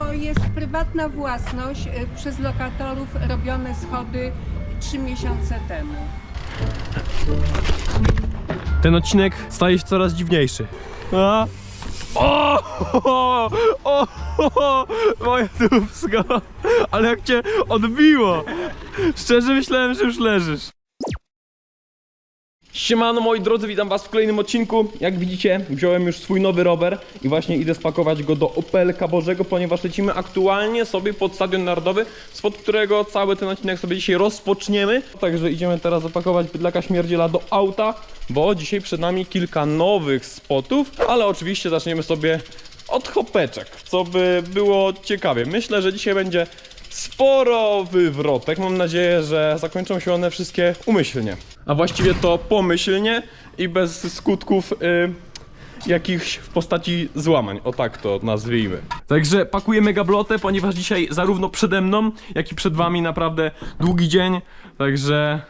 To jest prywatna własność y, przez lokatorów robione schody trzy miesiące temu. Ten odcinek staje się coraz dziwniejszy. A? O, o, o, dupsko, ale jak cię odbiło. Szczerze myślałem, że już leżysz. Siemano moi drodzy, witam was w kolejnym odcinku. Jak widzicie, wziąłem już swój nowy rower i właśnie idę spakować go do Opelka Bożego, ponieważ lecimy aktualnie sobie pod Stadion Narodowy, spod którego cały ten odcinek sobie dzisiaj rozpoczniemy. Także idziemy teraz zapakować bydlaka śmierdziela do auta, bo dzisiaj przed nami kilka nowych spotów, ale oczywiście zaczniemy sobie od hopeczek, co by było ciekawie. Myślę, że dzisiaj będzie sporo wywrotek. Mam nadzieję, że zakończą się one wszystkie umyślnie. A właściwie to pomyślnie i bez skutków y, jakichś w postaci złamań. O tak to nazwijmy. Także pakujemy gablotę, ponieważ dzisiaj zarówno przede mną, jak i przed wami naprawdę długi dzień. Także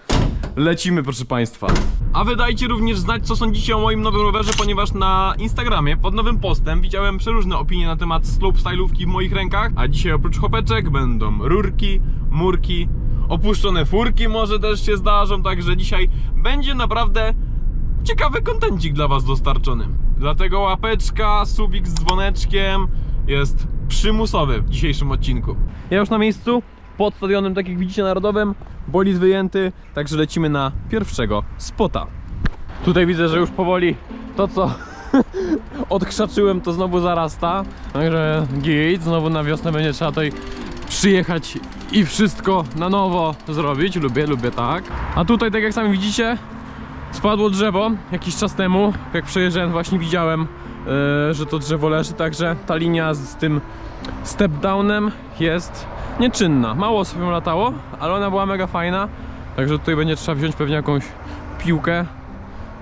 lecimy, proszę Państwa. A wy dajcie również znać, co sądzicie o moim nowym rowerze, ponieważ na Instagramie pod nowym postem widziałem przeróżne opinie na temat slopestylówki w moich rękach, a dzisiaj oprócz chopeczek będą rurki, murki, opuszczone furki może też się zdarzą, także dzisiaj będzie naprawdę ciekawy kontencik dla was dostarczony. Dlatego łapeczka, subik z dzwoneczkiem jest przymusowy w dzisiejszym odcinku. Ja już na miejscu, pod stadionem, tak jak widzicie, narodowym, bolid wyjęty, także lecimy na pierwszego spota. Tutaj widzę, że już powoli to co odkrzaczyłem to znowu zarasta, także git, znowu na wiosnę będzie trzeba tutaj przyjechać i wszystko na nowo zrobić, lubię, lubię tak. A tutaj, tak jak sami widzicie, Spadło drzewo jakiś czas temu, jak przejeżdżałem właśnie widziałem, e, że to drzewo leży, także ta linia z tym step downem jest nieczynna. Mało sobie ją latało, ale ona była mega fajna, także tutaj będzie trzeba wziąć pewnie jakąś piłkę.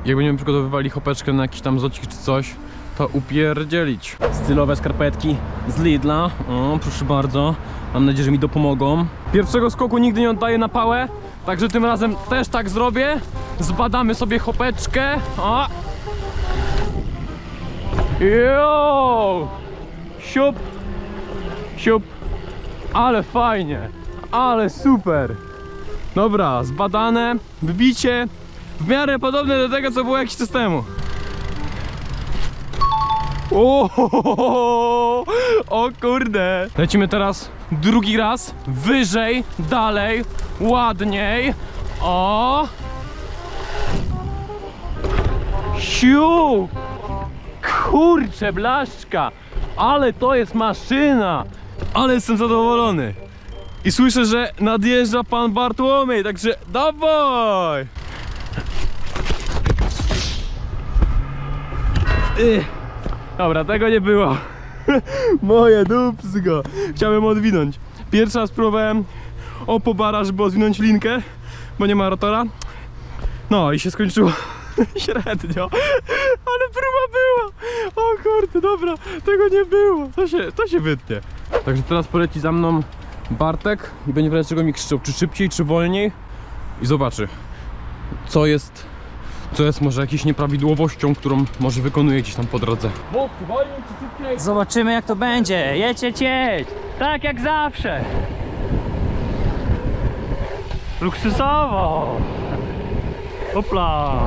Jak będziemy przygotowywali hopeczkę na jakiś tam zocik czy coś, to upierdzielić. Stylowe skarpetki z Lidla, o proszę bardzo, mam nadzieję, że mi dopomogą. Pierwszego skoku nigdy nie oddaję na pałę, także tym razem też tak zrobię. Zbadamy sobie hopeczkę. O! Jo! Siup! Siup! Ale fajnie! Ale super! Dobra, zbadane, wbicie w miarę podobne do tego, co było jakiś czas temu. O, o kurde! Lecimy teraz drugi raz, wyżej, dalej, ładniej. O! Siu! Kurczę, blaszczka! Ale to jest maszyna! Ale jestem zadowolony! I słyszę, że nadjeżdża pan Bartłomiej, także dawaj! Ych. Dobra, tego nie było. Moje dupsko. Chciałem odwinąć. Pierwszy raz próbowałem o pobara, żeby odwinąć linkę, bo nie ma rotora. No i się skończyło średnio, ale próba. O kurde, dobra, tego nie było. To się, to się wytnie. Także teraz poleci za mną Bartek i będzie w razie czego mi krzyczał, czy szybciej, czy wolniej. I zobaczy, co jest, co jest może jakąś nieprawidłowością, którą może wykonuje gdzieś tam po drodze. Zobaczymy jak to będzie. Jedź, jedź, jedź. Tak jak zawsze. Luksusowo. Hopla.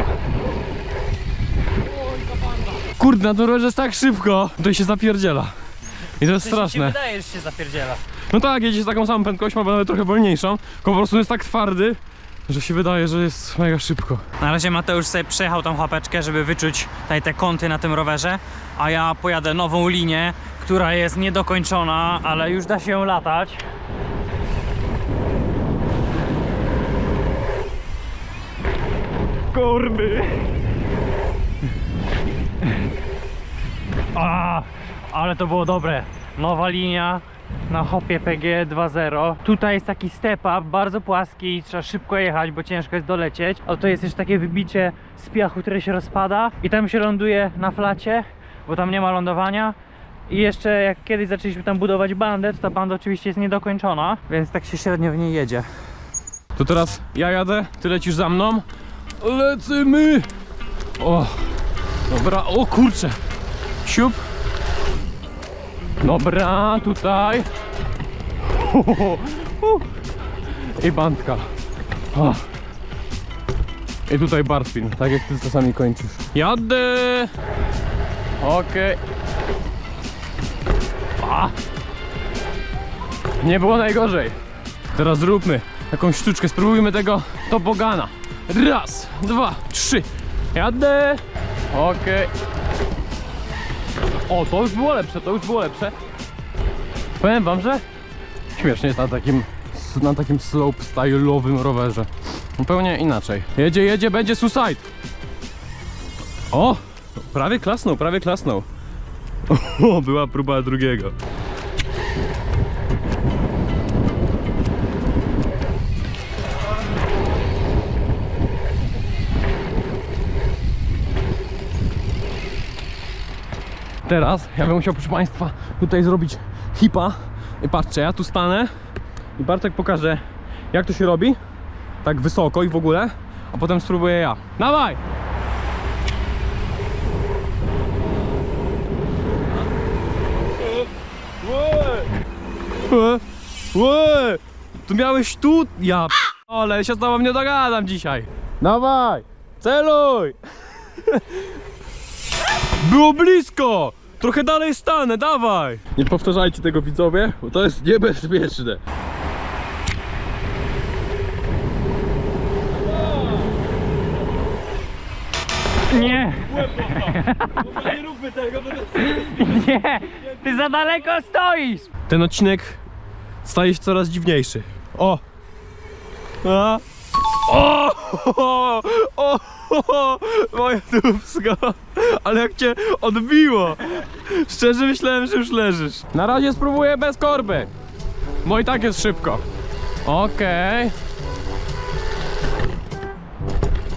Kurde, na drodze jest tak szybko, to się zapierdziela. I to jest straszne. wydaje, że się zapierdziela. No tak, jedzie z taką samą prędkością, albo nawet trochę wolniejszą, tylko po prostu jest tak twardy, że się wydaje, że jest mega szybko. Na razie Mateusz sobie przejechał tą łapeczkę, żeby wyczuć tutaj te kąty na tym rowerze, a ja pojadę nową linię, która jest niedokończona, ale już da się ją latać. Kurby! A, ale to było dobre. Nowa linia na hopie PG 2.0. Tutaj jest taki step up, bardzo płaski i trzeba szybko jechać, bo ciężko jest dolecieć. A to jest też takie wybicie z piachu, które się rozpada i tam się ląduje na flacie, bo tam nie ma lądowania. I jeszcze jak kiedyś zaczęliśmy tam budować bandę, to ta banda oczywiście jest niedokończona, więc tak się średnio w niej jedzie. To teraz ja jadę, ty lecisz za mną. Lecimy! O, dobra, o kurczę. Siup. Dobra, tutaj. I bandka. I tutaj barspin, tak jak ty czasami kończysz. Jadę! Okej. A. Nie było najgorzej. Teraz zróbmy jakąś sztuczkę, spróbujmy tego tobogana. Raz, dwa, trzy. Jadę. Okej. O, to już było lepsze, to już było lepsze. Powiem wam, że śmiesznie jest na takim, na takim slope style'owym rowerze. Zupełnie inaczej. Jedzie, jedzie, będzie suicide. O, prawie klasnął, prawie klasnął. O, była próba drugiego. Teraz ja bym musiał, proszę Państwa, tutaj zrobić hipa. I patrzcie, ja tu stanę i Bartek pokaże, jak to się robi. Tak wysoko i w ogóle. A potem spróbuję ja. Dawaj! Łe! Tu miałeś tu? Ja ale się z tobą nie dogadam dzisiaj. Dawaj! Celuj! Było blisko! Trochę dalej stanę, dawaj! Nie powtarzajcie tego widzowie, bo to jest niebezpieczne. Nie, Nie róbmy tego, nie, ty za daleko stoisz. Ten odcinek staje się coraz dziwniejszy. O! A! O! O! O! o! Moja dupska! Ale jak cię odbiło! Szczerze myślałem, że już leżysz. Na razie spróbuję bez korby. Bo i tak jest szybko. Okej.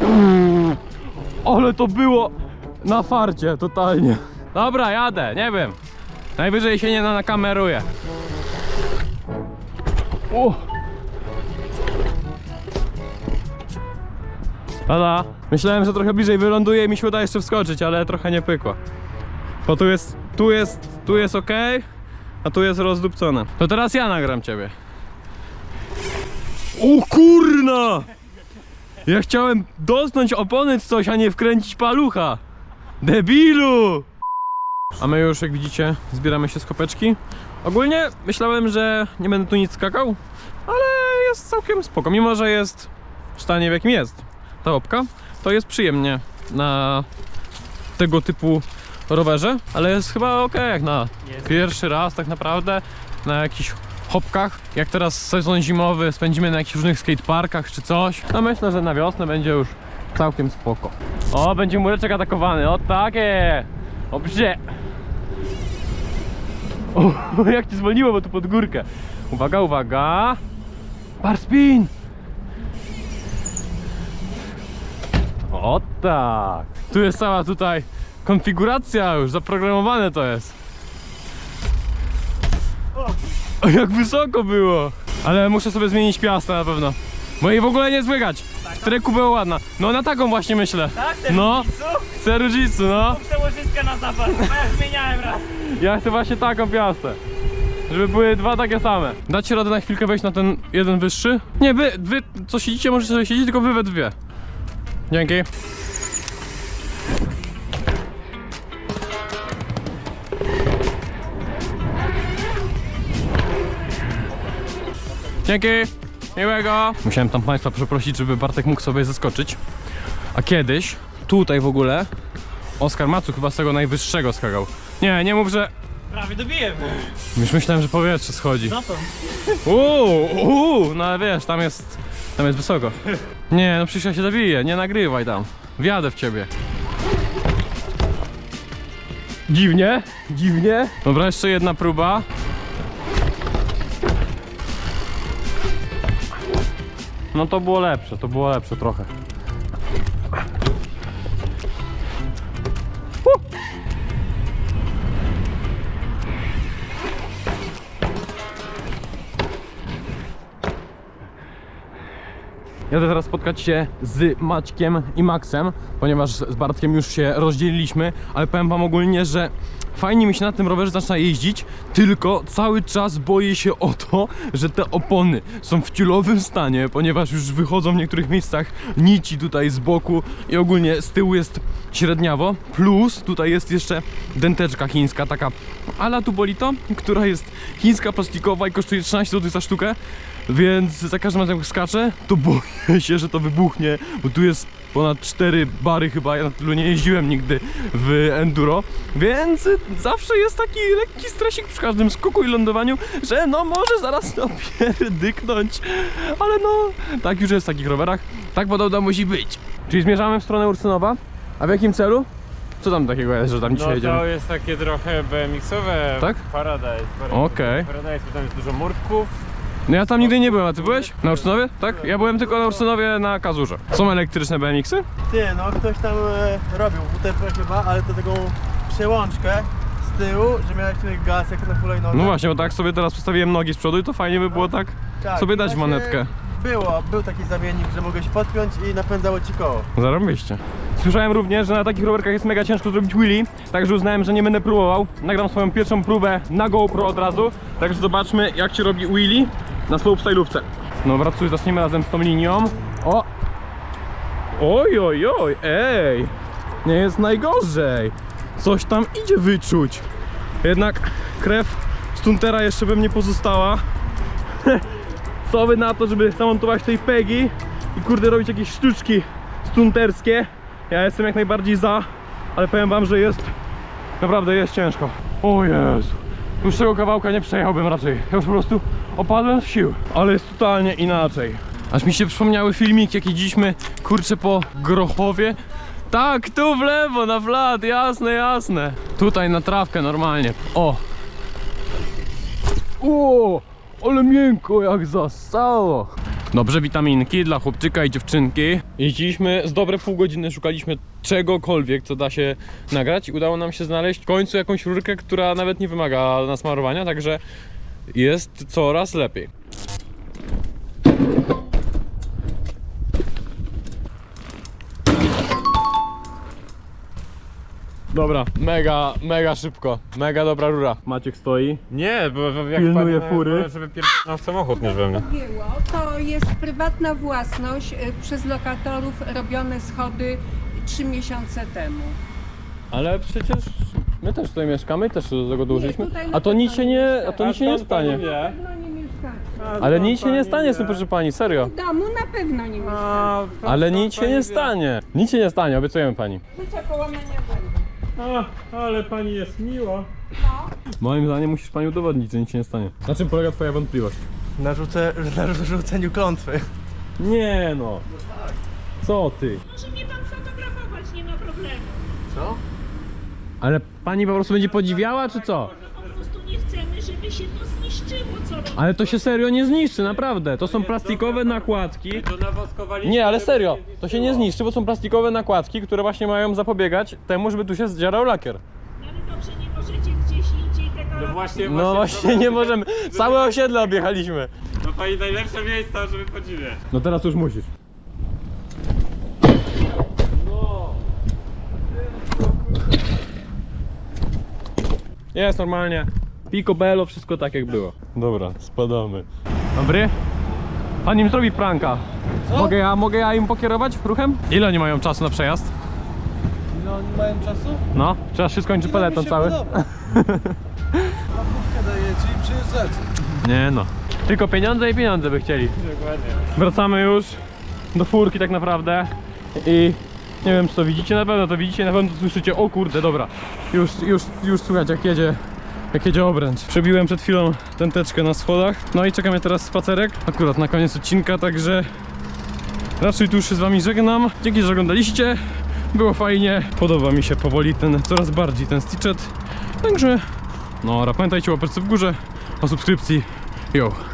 Mm. Ale to było na farcie totalnie. Dobra, jadę, nie wiem. Najwyżej się nie nakameruję. O! Tada! Myślałem, że trochę bliżej wyląduje i mi się uda jeszcze wskoczyć, ale trochę nie pykło. Bo tu jest, tu jest, tu jest ok, a tu jest rozdupcone. To teraz ja nagram ciebie. O kurna! Ja chciałem dotknąć opony coś, a nie wkręcić palucha. Debilu! A my już, jak widzicie, zbieramy się z kopeczki. Ogólnie myślałem, że nie będę tu nic skakał, ale jest całkiem spoko. Mimo, że jest w stanie, w jakim jest ta opka, to jest przyjemnie na tego typu rowerze, ale jest chyba ok jak na Jest. pierwszy raz tak naprawdę, na jakichś hopkach. Jak teraz sezon zimowy spędzimy na jakichś różnych skateparkach czy coś, no myślę, że na wiosnę będzie już całkiem spoko. O, będzie mureczek atakowany, o takie! Dobrze! O, jak ci zwolniło, bo tu pod górkę. Uwaga, uwaga! Bar spin! O tak! Tu jest cała tutaj konfiguracja już, zaprogramowane to jest. O, jak wysoko było! Ale muszę sobie zmienić piastę na pewno. Bo jej w ogóle nie słychać. W treku była ładna. No na taką właśnie myślę. Tak, No, chcę Rujitsu, no. Przełożystka na zapas, ja zmieniałem raz. Ja chcę właśnie taką piastę. Żeby były dwa takie same. Dacie radę na chwilkę wejść na ten jeden wyższy? Nie, wy, wy co siedzicie, możecie sobie siedzieć, tylko wy we dwie. Dzięki. Dzięki. Miłego. Musiałem tam Państwa przeprosić, żeby Bartek mógł sobie zeskoczyć. A kiedyś, tutaj w ogóle, Oskar Macu chyba z tego najwyższego skakał. Nie, nie mów, że... Prawie dobiłem. Już myślałem, że powietrze schodzi. No to. Uuu, uuu, no ale wiesz, tam jest, tam jest wysoko. Nie, no przecież ja się zabiję, nie nagrywaj tam. Wjadę w ciebie. Dziwnie, dziwnie. Dobra, jeszcze jedna próba. No to było lepsze, to było lepsze trochę. Jadę teraz spotkać się z Maćkiem i Maxem, ponieważ z Bartkiem już się rozdzieliliśmy, ale powiem wam ogólnie, że fajnie mi się na tym rowerze zaczyna jeździć, tylko cały czas boję się o to, że te opony są w ciulowym stanie, ponieważ już wychodzą w niektórych miejscach nici tutaj z boku i ogólnie z tyłu jest średniawo, plus tutaj jest jeszcze denteczka chińska, taka ala tubolito, która jest chińska, plastikowa i kosztuje 13 zł za sztukę, więc za każdym razem jak skaczę, to boję się, że to wybuchnie, bo tu jest ponad 4 bary chyba, ja na tylu nie jeździłem nigdy w enduro, więc zawsze jest taki lekki stresik przy każdym skoku i lądowaniu, że no może zaraz napierdyknąć, ale no tak już jest w takich rowerach, tak podobno musi być. Czyli zmierzamy w stronę Ursynowa, a w jakim celu? Co tam takiego jest, że tam dzisiaj No jedziemy? to jest takie trochę BMX-owe Tak? Paradise. Paradise. Okej. Paradise, bo tam jest dużo murków. No ja tam nigdy nie byłem, a ty byłeś? Na Ursynowie? Tak? Ja byłem tylko na Ursynowie na Kazurze. Są elektryczne BMX-y? Ty, no ktoś tam e, robił WTP chyba, ale to taką przełączkę z tyłu, że miałeś tutaj gaz jak na hulajnodze. No właśnie, bo tak sobie teraz postawiłem nogi z przodu i to fajnie by było tak Tak, sobie dać właśnie manetkę. Było, był taki zamiennik, że mogłeś podpiąć i napędzało ci koło. Zarobiście. Słyszałem również, że na takich rowerkach jest mega ciężko zrobić wheelie, także uznałem, że nie będę próbował. Nagram swoją pierwszą próbę na GoPro od razu, także zobaczmy jak się robi wheelie na slopestylówce. No wracuj, zaczniemy razem z tą linią. O! Oj, oj, oj, ej! Nie jest najgorzej. Coś tam idzie wyczuć. Jednak krew stuntera jeszcze we mnie pozostała. Co wy na to, żeby zamontować tej pegi i kurde robić jakieś sztuczki stunterskie. Ja jestem jak najbardziej za, ale powiem wam, że jest naprawdę jest ciężko. O Jezu. Dłuższego kawałka nie przejechałbym raczej. Ja już po prostu opadłem z sił. Ale jest totalnie inaczej. Aż mi się przypomniały filmiki, jak jeździliśmy kurczę po Grochowie. Tak, tu w lewo, na flat, jasne, jasne. Tutaj na trawkę normalnie. O, o, ale miękko jak zasało. Dobrze, witaminki dla chłopczyka i dziewczynki. Jeździliśmy z dobre pół godziny, szukaliśmy czegokolwiek, co da się nagrać udało nam się znaleźć w końcu jakąś rurkę, która nawet nie wymaga nasmarowania, także jest coraz lepiej. Dobra, mega, mega szybko, mega dobra rura. Maciek stoi. Nie, bo, bo jak Pilnuje padnę, fury. wolę, żeby pierdolnął w samochód niż we mnie. Było. To jest prywatna własność y, przez lokatorów robione schody trzy miesiące temu. Ale przecież my też tutaj mieszkamy i też do tego dłużyliśmy. tutaj na A to nic się nie a to nic się nie stanie. wie? pewno nie mieszkacie. Ale nic się nie stanie tym, proszę pani, serio. W domu na pewno nie mieszkacie. A, Ale nic się pani nie wie? stanie. Nic się nie stanie, obiecujemy pani. Życia połamania będzie. A, ale pani jest miła. Moim zdaniem musisz pani udowodnić, że nic się nie stanie. Na czym polega twoja wątpliwość? Na, rzuce, na rzuceniu klątwy. Nie no. Co ty? Może mnie pan fotografować, nie ma problemu. Co? Ale pani po prostu będzie podziwiała, czy co? Po prostu nie chcemy, żeby się to zniszczyło, co robimy. Ale to się serio nie zniszczy, naprawdę. To są plastikowe nakładki. To nawoskowaliśmy. Nie, ale żeby serio, to się nie zniszczy, bo są plastikowe nakładki, które właśnie mają zapobiegać temu, żeby tu się zdzierał lakier. Ale dobrze, nie możecie gdzieś indziej tego No robić. właśnie, No właśnie nie możemy. Całe osiedle objechaliśmy. No pani najlepsze miejsca, żeby podziwiać. No teraz już musisz. Jest normalnie. Picobello, wszystko tak jak było. Dobra, spadamy. Dobry? Pan im zrobi pranka. Mogę ja, mogę ja im pokierować ruchem? Ile oni mają czasu na przejazd? No, nie mają czasu? No, trzeba się skończy peleton cały. Podoba. daje ci przyjeżdżać. Nie no. Tylko pieniądze i pieniądze by chcieli. Dokładnie. Wracamy już do furki tak naprawdę i nie wiem czy to widzicie, na pewno to widzicie, na pewno to słyszycie, o kurde, dobra, już, już, już słychać jak jedzie, jak jedzie obręcz. Przebiłem przed chwilą tęteczkę na schodach, no i czeka mnie teraz spacerek, akurat na koniec odcinka, także raczej tu już się z wami żegnam. Dzięki, że oglądaliście, było fajnie, podoba mi się powoli ten, coraz bardziej ten stitchet, także no, pamiętajcie o łapeczce w górze, o subskrypcji, yo.